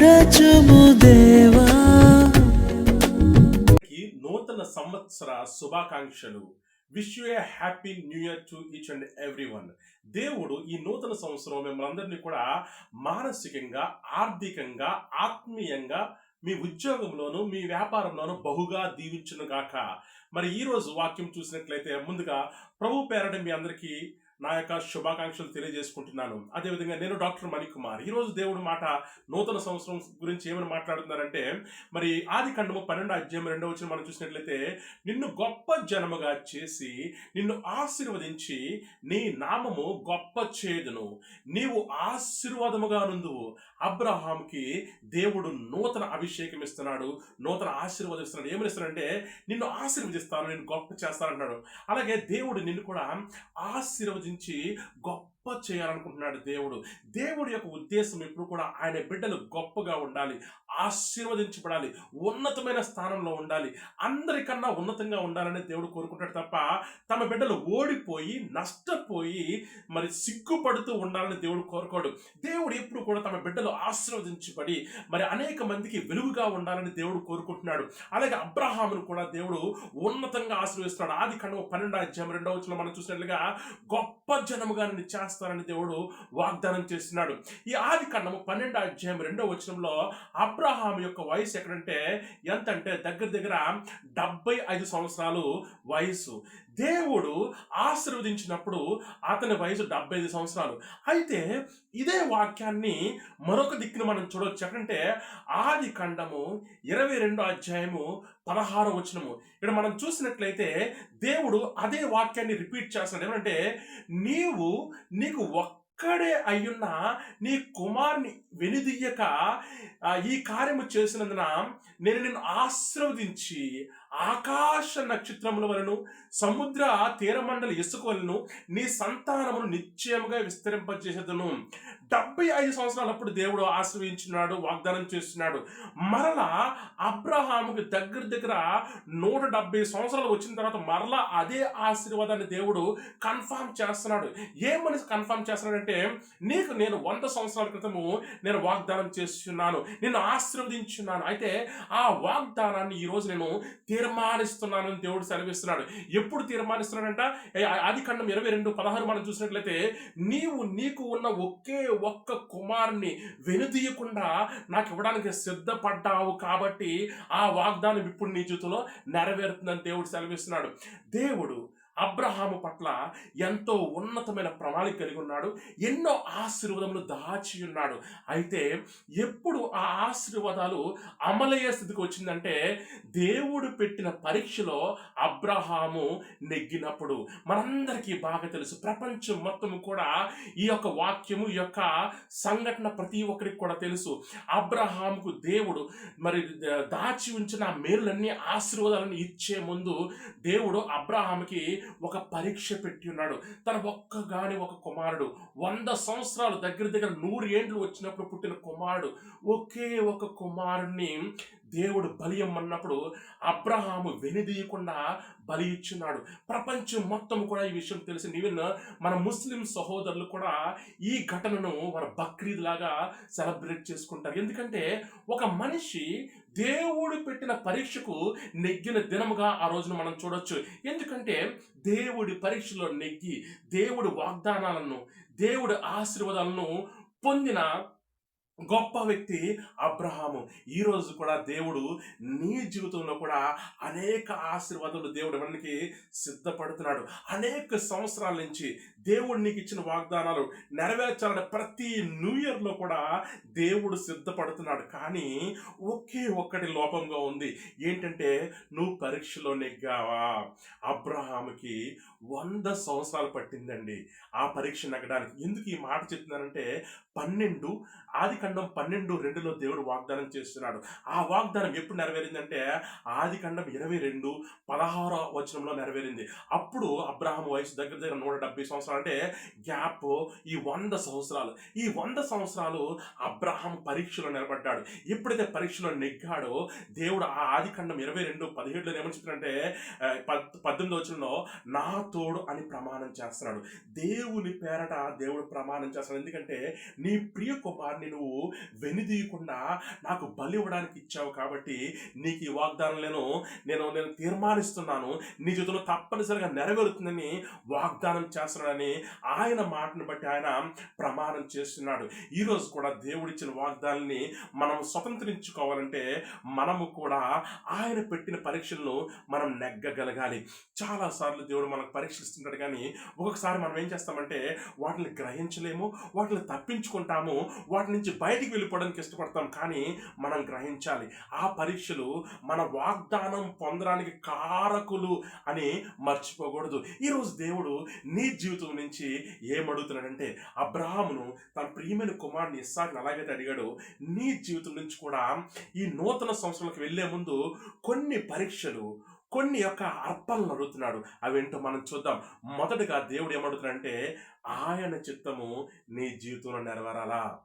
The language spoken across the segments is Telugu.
దేవా. నూతన సంవత్సర శుభాకాంక్షలు. Wish you a happy new year to each and every one దేవుడు ఈ నూతన సంవత్సరం మిమ్మల్ని అందరినీ కూడా మానసికంగా ఆర్థికంగా ఆత్మీయంగా మీ ఉద్యోగంలోను మీ వ్యాపారంలోను బహుగా దీవించును గాక మరి ఈ రోజు వాక్యం చూసినట్లయితే ముందుగా ప్రభు పేరట మీ అందరికీ నా యొక్క శుభాకాంక్షలు తెలియజేసుకుంటున్నాను. అదేవిధంగా నేను డాక్టర్ మణికుమార్. ఈరోజు దేవుడు మాట నూతన సంవత్సరం గురించి ఏమని మాట్లాడుతున్నారంటే మరి ఆది ఖండము పన్నెండు అధ్యాయం రెండవ వచ్చిన మనం చూసినట్లయితే నిన్ను గొప్ప జనముగా చేసి నిన్ను ఆశీర్వదించి నీ నామము గొప్ప చేదును. నీవు ఆశీర్వాదముగా నుందువు. అబ్రహాంకి దేవుడు నూతన అభిషేకం ఇస్తున్నాడు నూతన ఆశీర్వాదం ఇస్తున్నాడు. ఏమని ఇస్తున్నాడంటే నిన్ను ఆశీర్వదిస్తాను నేను గొప్ప చేస్తానంటున్నాడు అలాగే దేవుడు నిన్ను కూడా ఆశీర్వదించి గొప్ప చేయాలనుకుంటున్నాడు దేవుడు. దేవుడి యొక్క ఉద్దేశం ఎప్పుడు కూడా ఆయన బిడ్డలు గొప్పగా ఉండాలి. ఆశీర్వదించబడాలి ఉన్నతమైన స్థానంలో ఉండాలి. అందరికన్నా ఉన్నతంగా ఉండాలని దేవుడు కోరుకుంటాడు తప్ప తమ బిడ్డలు ఓడిపోయి నష్టపోయి మరి సిగ్గుపడుతూ ఉండాలని దేవుడు కోరుకోడు. దేవుడు ఎప్పుడు కూడా తమ బిడ్డలు ఆశీర్వదించబడి మరి అనేక మందికి వెలుగుగా ఉండాలని దేవుడు కోరుకుంటున్నాడు. అలాగే అబ్రహామును కూడా దేవుడు ఉన్నతంగా ఆశీర్వదిస్తున్నాడు ఆది ఖండం పన్నెండు అధ్యాయం రెండవ వచ్చిన మనం చూసినట్లుగా గొప్ప జనముగా నిన్ను చేస్తానని దేవుడు వాగ్దానం చేస్తున్నాడు. ఈ ఆది ఖండము పన్నెండు అధ్యాయం రెండవ వచనంలో అబ్రహం యొక్క వయసు ఎక్కడంటే ఎంత అంటే దగ్గర దగ్గర డెబ్బై ఐదు సంవత్సరాలు వయసు. దేవుడు ఆశీర్వదించినప్పుడు అతని వయసు డెబ్బై ఐదు సంవత్సరాలు. అయితే ఇదే వాక్యాన్ని మరొక దిక్కును మనం చూడవచ్చు ఎక్కడంటే ఆది ఖండము ఇరవై రెండో అధ్యాయము పదహారు వచనము. ఇక్కడ మనం చూసినట్లయితే దేవుడు అదే వాక్యాన్ని రిపీట్ చేస్తున్నాడు. ఏమంటే నీవు నీకు ఒక్కడే అయ్యున్న నీ కుమార్ని వెనుదీయక ఈ కార్యము చేసినందున నేను నిన్ను ఆశీర్వదించి ఆకాశ నక్షత్రముల వలను సముద్ర తీరమండలి ఇసుక వలను నీ సంతానమును నిశ్చయముగా విస్తరింపజేసేదను. డెబ్బై ఐదు సంవత్సరాలప్పుడు దేవుడు ఆశ్రయించినాడు వాగ్దానం చేస్తున్నాడు మరలా అబ్రహాముకి దగ్గర దగ్గర నూట డెబ్బై సంవత్సరాలు వచ్చిన తర్వాత మరలా అదే ఆశీర్వాదాన్ని దేవుడు కన్ఫర్మ్ చేస్తున్నాడు. ఏమని కన్ఫర్మ్ చేస్తున్నాడంటే నీకు నేను వంద సంవత్సరాల క్రితము నేను వాగ్దానం చేస్తున్నాను నిన్ను ఆశీర్వదించున్నాను. అయితే ఆ వాగ్దానాన్ని ఈ రోజు నేను తీర్మానిస్తున్నానని దేవుడు సెలవిస్తున్నాడు. ఎప్పుడు తీర్మానిస్తున్నాడంట? ఆది ఖండం ఇరవై రెండు పదహారు మనం చూసినట్లయితే నీవు నీకు ఉన్న ఒకే ఒక్క కుమారుని వెనుదీయకుండా నాకు ఇవ్వడానికి సిద్ధపడ్డావు కాబట్టి ఆ వాగ్దానం ఇప్పుడు నీ జీవితంలో నెరవేరుతుందని దేవుడు సెలవిస్తున్నాడు. దేవుడు అబ్రహాము పట్ల ఎంతో ఉన్నతమైన ప్రణాళిక కలిగి ఉన్నాడు. ఎన్నో ఆశీర్వాదములు దాచి ఉన్నాడు. అయితే ఎప్పుడు ఆ ఆశీర్వాదాలు అమలయ్యే స్థితికి వచ్చిందంటే దేవుడు పెట్టిన పరీక్షలో అబ్రహాము నెగ్గినప్పుడు. మనందరికీ బాగా తెలుసు ప్రపంచం మొత్తం కూడా ఈ యొక్క వాక్యము ఈ యొక్క సంఘటన ప్రతి ఒక్కరికి కూడా తెలుసు. అబ్రహాముకు దేవుడు మరి దాచి ఉంచిన ఆ మేలులన్నీ ఆశీర్వాదాలను ఇచ్చే ముందు దేవుడు అబ్రహాముకి ఒక పరీక్ష పెట్టి ఉన్నాడు. తన ఒక్క గాని ఒక కుమారుడు. వంద సంవత్సరాలు దగ్గర దగ్గర నూరు ఏండ్లు వచ్చినప్పుడు పుట్టిన కుమారుడు. ఒకే ఒక కుమారుణ్ణి దేవుడు బలి ఇమ్మన్నప్పుడు అబ్రహాము వెనుదీయకుండా బలి ఇచ్చున్నాడు ప్రపంచం మొత్తం కూడా ఈ విషయం తెలిసి ఈవెన్ మన ముస్లిం సహోదరులు కూడా ఈ ఘటనను మన బక్రీద్ లాగా సెలబ్రేట్ చేసుకుంటారు. ఎందుకంటే ఒక మనిషి దేవుడు పెట్టిన పరీక్షకు నెగ్గిన దినముగా ఆ రోజున మనం చూడొచ్చు. ఎందుకంటే దేవుడి పరీక్షలో నెగ్గి దేవుడి వాగ్దానాలను దేవుడి ఆశీర్వాదాలను పొందిన గొప్ప వ్యక్తి అబ్రహాము. ఈ రోజు కూడా దేవుడు నీ జీవితంలో కూడా అనేక ఆశీర్వాదాలు దేవుడు ఇవ్వడానికి సిద్ధపడుతున్నాడు. అనేక సంవత్సరాల నుంచి దేవుడు నీకు ఇచ్చిన వాగ్దానాలు నెరవేర్చాలని ప్రతి న్యూ ఇయర్లో కూడా దేవుడు సిద్ధపడుతున్నాడు. కానీ ఒకే ఒక్కటి లోపంగా ఉంది. ఏంటంటే నువ్వు పరీక్షలో నెగ్గావా? అబ్రహాముకి వంద సంవత్సరాలు పట్టిందండి ఆ పరీక్ష నెగ్గడానికి. ఎందుకు ఈ మాట చెప్తున్నానంటే పన్నెండు ఆది ఆదికాండం పన్నెండు రెండులో దేవుడు వాగ్దానం చేస్తున్నాడు. ఆ వాగ్దానం ఎప్పుడు నెరవేరిందంటే ఆదికాండం ఇరవై రెండు పదహారో వచనంలో నెరవేరింది. అప్పుడు అబ్రహం వయసు దగ్గర దగ్గర నూట డెబ్బై సంవత్సరాలు అంటే గ్యాప్ ఈ వంద సంవత్సరాలు. ఈ వంద సంవత్సరాలు అబ్రహం పరీక్షలో నిలబడ్డాడు. ఎప్పుడైతే పరీక్షలో నెగ్గాడో దేవుడు ఆ ఆదికాండం ఇరవై రెండు పదిహేడులో ఏమని చెప్తున్నాడంటే పద్ పద్దెనిమిది వచనంలో నా తోడు అని ప్రమాణం చేస్తున్నాడు. దేవుని పేరట దేవుడు ప్రమాణం చేస్తున్నాడు. ఎందుకంటే నీ ప్రియ కుమార్ని నువ్వు వెనుదీయకుండా నాకు బలి ఇవ్వడానికి ఇచ్చావు కాబట్టి నీకు ఈ వాగ్దానం నేను నేను నేను తీర్మానిస్తున్నాను. నీ జీవితంలో తప్పనిసరిగా నెరవేరుతుందని వాగ్దానం చేస్తున్నాడని ఆయన మాటను బట్టి ఆయన ప్రమాణం చేస్తున్నాడు. ఈరోజు కూడా దేవుడిచ్చిన వాగ్దానాన్ని మనం స్వతంత్రించుకోవాలంటే మనము కూడా ఆయన పెట్టిన పరీక్షలను మనం నెగ్గగలగాలి. చాలాసార్లు దేవుడు మనకు పరీక్షిస్తుంటాడు కానీ ఒక్కొక్కసారి మనం ఏం చేస్తామంటే వాటిని గ్రహించలేము వాటిని తప్పించుకుంటాము వాటి నుంచి బయటికి వెళ్ళిపోవడానికి ఇష్టపడతాం కానీ మనం గ్రహించాలి ఆ పరీక్షలు మన వాగ్దానం పొందడానికి కారకులు అని మర్చిపోకూడదు. ఈరోజు దేవుడు నీ జీవితం నుంచి ఏమడుగుతున్నాడంటే అబ్రహామును తన ప్రియమైన కుమారుని ఇస్సాకుని అలాగైతే అడిగాడు నీ జీవితం నుంచి కూడా ఈ నూతన సంవత్సరాలకు వెళ్ళే ముందు కొన్ని పరీక్షలు కొన్ని యొక్క అర్పణలు అడుగుతున్నాడు. అవేంటో మనం చూద్దాం. మొదటగా దేవుడు ఏమడుగుతున్నాడంటే ఆయన చిత్తము నీ జీవితంలో నెరవేరాలా?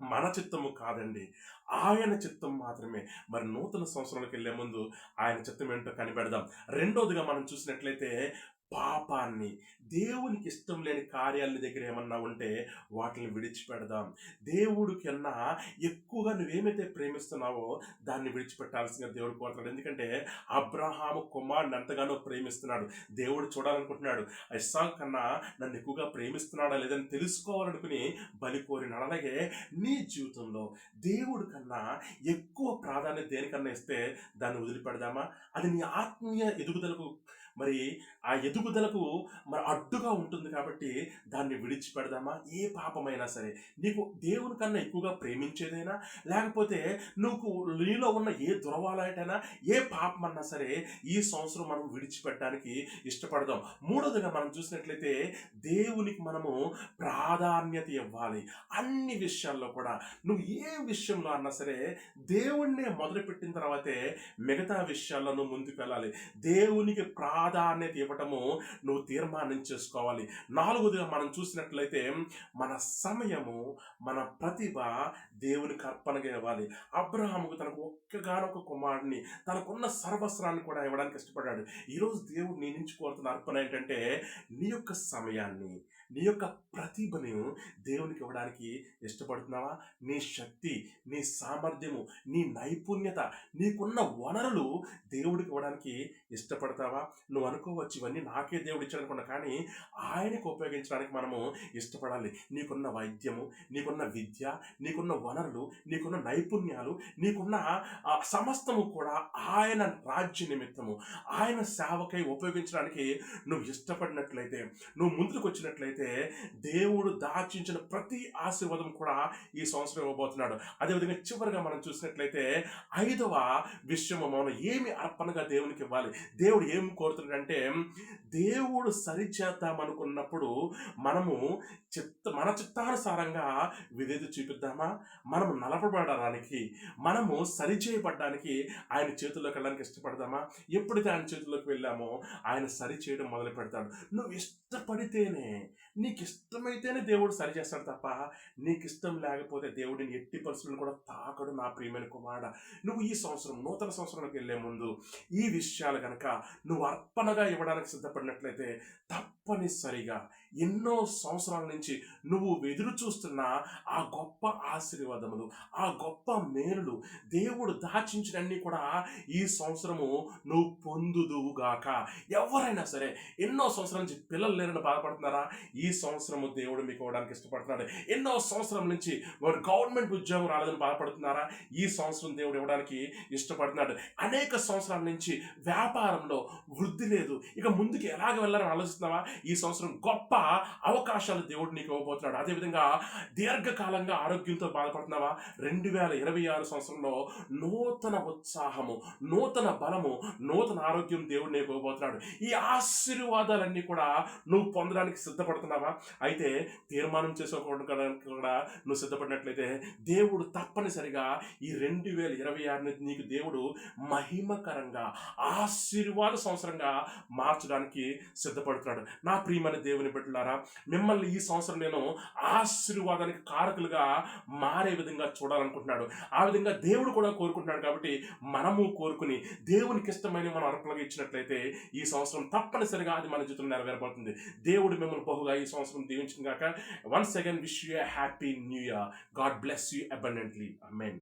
మన చిత్తము కాదండి. ఆయన చిత్తం మాత్రమే. మరి నూతన సంవత్సరాలకు వెళ్ళే ముందు ఆయన చిత్తం ఏంటో కనిపెడదాం. రెండోదిగా మనం చూసినట్లయితే పాపాన్ని దేవునికి ఇష్టం లేని కార్యాల దగ్గర ఏమన్నా ఉంటే వాటిని విడిచిపెడదాం. దేవుడి కన్నా ఎక్కువగా నువ్వేమైతే ప్రేమిస్తున్నావో దాన్ని విడిచిపెట్టాల్సిందిగా దేవుడు కోరుతాడు ఎందుకంటే అబ్రహాము కుమారుని ఎంతగానో ప్రేమిస్తున్నాడు. దేవుడు చూడాలనుకుంటున్నాడు ఇస్సాం కన్నా నన్ను ఎక్కువగా ప్రేమిస్తున్నాడా లేదని తెలుసుకోవాలనుకుని బలి కోరినాడు. అలాగే నీ జీవితంలో దేవుడి కన్నా ఎక్కువ ప్రాధాన్యత దేనికన్నా ఇస్తే దాన్ని వదిలిపెడదామా? అది నీ ఆత్మీయ ఎదుగుదలకు మరి ఆ ఎదుగుదలకు మరి అడ్డుగా ఉంటుంది కాబట్టి దాన్ని విడిచిపెడదామా? ఏ పాపమైనా సరే. నీకు దేవుని కన్నా ఎక్కువగా ప్రేమించేదైనా లేకపోతే నువ్వు నీలో ఉన్న ఏ దురవాలైనా ఏ పాపం అన్నా సరే ఈ సంవత్సరం మనం విడిచిపెట్టడానికి ఇష్టపడదాం. మూడోదిగా మనం చూసినట్లయితే దేవునికి మనము ప్రాధాన్యత ఇవ్వాలి. అన్ని విషయాల్లో కూడా. నువ్వు ఏ విషయంలో అన్నా సరే దేవుణ్ణే మొదలుపెట్టిన తర్వాతే మిగతా విషయాల్లో నువ్వు ముందుకు వెళ్ళాలి దేవునికి ప్రాధాన్యత ఇవ్వటము నువ్వు తీర్మానం చేసుకోవాలి. నాలుగుదిగా మనం చూసినట్లయితే మన సమయము మన ప్రతిభ దేవునికి అర్పణగా ఇవ్వాలి. అబ్రహాముకు తనకు ఒక్కగానొక కుమారుడిని తనకున్న సర్వస్రాన్ని కూడా ఇవ్వడానికి ఇష్టపడ్డాడు. ఈరోజు దేవుడు నీ నుంచి కోరుతున్న అర్పణ ఏంటంటే నీ యొక్క సమయాన్ని నీ యొక్క ప్రతిభను దేవునికి ఇవ్వడానికి ఇష్టపడుతున్నావా? నీ శక్తి నీ సామర్థ్యము నీ నైపుణ్యత నీకున్న వనరులు దేవుడికి ఇవ్వడానికి ఇష్టపడతావా? నువ్వు అనుకోవచ్చు ఇవన్నీ నాకే దేవుడు ఇచ్చాడనుకున్నా కానీ ఆయనకు ఉపయోగించడానికి మనము ఇష్టపడాలి. నీకున్న వైద్యము నీకున్న విద్య నీకున్న వనరులు నీకున్న నైపుణ్యాలు నీకున్న ఆ, సమస్తము కూడా ఆయన రాజ్య నిమిత్తము. ఆయన సేవకై ఉపయోగించడానికి నువ్వు ఇష్టపడినట్లయితే నువ్వు ముందుకు వచ్చినట్లయితే దేవుడు దాచించిన ప్రతి ఆశీర్వాదం కూడా ఈ సంవత్సరం ఇవ్వబోతున్నాడు. అదేవిధంగా చివరిగా మనం చూసినట్లయితే ఐదవ విషయము మనం ఏమి అర్పణగా దేవునికి ఇవ్వాలి? దేవుడు ఏం కోరుతున్నాడంటే దేవుడు సరిచేద్దాం అనుకున్నప్పుడు మనము చిత్త మన చిత్తానుసారంగా విధేత చూపిద్దామా? మనము నలపబడడానికి మనము సరిచేయబడ్డానికి ఆయన చేతుల్లోకి వెళ్ళడానికి ఇష్టపడదామా? ఎప్పుడైతే ఆయన చేతుల్లోకి వెళ్ళామో ఆయన సరి చేయడం మొదలు పెడతాడు నువ్వు ఇష్టపడితేనే నీకు ఇష్టమైతేనే దేవుడు సరి చేస్తాడు తప్ప నీకు ఇష్టం లేకపోతే దేవుడిని ఎట్టి పరిస్థితులను కూడా తాకడు నా ప్రియమైన కుమారుడ. నువ్వు ఈ సంవత్సరం నూతన సంవత్సరానికి వెళ్ళే ముందు ఈ విషయాలు కనుక నువ్వు అర్పణగా ఇవ్వడానికి సిద్ధపడినట్లయితే తప్పనిసరిగా ఎన్నో సంవత్సరాల నుంచి నువ్వు ఎదురు చూస్తున్న ఆ గొప్ప ఆశీర్వాదములు ఆ గొప్ప మేలులు దేవుడు దాచించినన్ని కూడా ఈ సంవత్సరము నువ్వు పొందుదువుగాక ఎవరైనా సరే ఎన్నో సంవత్సరాల నుంచి పిల్లలు లేరని బాధపడుతున్నారా? ఈ సంవత్సరము దేవుడు మీకు ఇవ్వడానికి ఇష్టపడుతున్నాడు. ఎన్నో సంవత్సరం నుంచి వారు గవర్నమెంట్ ఉద్యోగం రాలేదని బాధపడుతున్నారా? ఈ సంవత్సరం దేవుడు ఇవ్వడానికి ఇష్టపడుతున్నాడు. అనేక సంవత్సరాల నుంచి వ్యాపారంలో వృద్ధి లేదు. ఇక ముందుకు ఎలాగ వెళ్ళాలని ఆలోచిస్తున్నావా? ఈ సంవత్సరం గొప్ప అవకాశాలు దేవుడు నీకు ఇవ్వబోతున్నాడు. అదేవిధంగా దీర్ఘకాలంగా ఆరోగ్యంతో బాధపడుతున్నావా? రెండు వేల ఇరవై ఆరు సంవత్సరంలో నూతన ఉత్సాహము నూతన బలము నూతన ఆరోగ్యం దేవుడు నీకు ఇవ్వబోతున్నాడు. ఈ ఆశీర్వాదాలన్నీ కూడా నువ్వు పొందడానికి సిద్ధపడుతున్నావా? అయితే తీర్మానం చేసుకోవడానికి కూడా నువ్వు సిద్ధపడినట్లయితే దేవుడు తప్పనిసరిగా ఈ రెండు వేల ఇరవై ఆరుని నీకు దేవుడు మహిమకరంగా ఆశీర్వాద సంవత్సరంగా మార్చడానికి సిద్ధపడుతున్నాడు. నా ప్రియమైన దేవుని బిడ్డలు బిడ్డలారా మిమ్మల్ని ఈ సంవత్సరం నేను ఆశీర్వాదానికి కారకులుగా మారే విధంగా చూడాలనుకుంటున్నాడు. ఆ విధంగా దేవుడు కూడా కోరుకుంటున్నాడు కాబట్టి మనము కోరుకుని దేవునికి ఇష్టమైన మనం అర్పణగా ఇచ్చినట్లయితే ఈ సంవత్సరం తప్పనిసరిగా అది మన జీవితంలో నెరవేరబోతుంది. దేవుడు మిమ్మల్ని బహుగా ఈ సంవత్సరం దీవించిన గాక once again wish you happy new year God bless you abundantly amen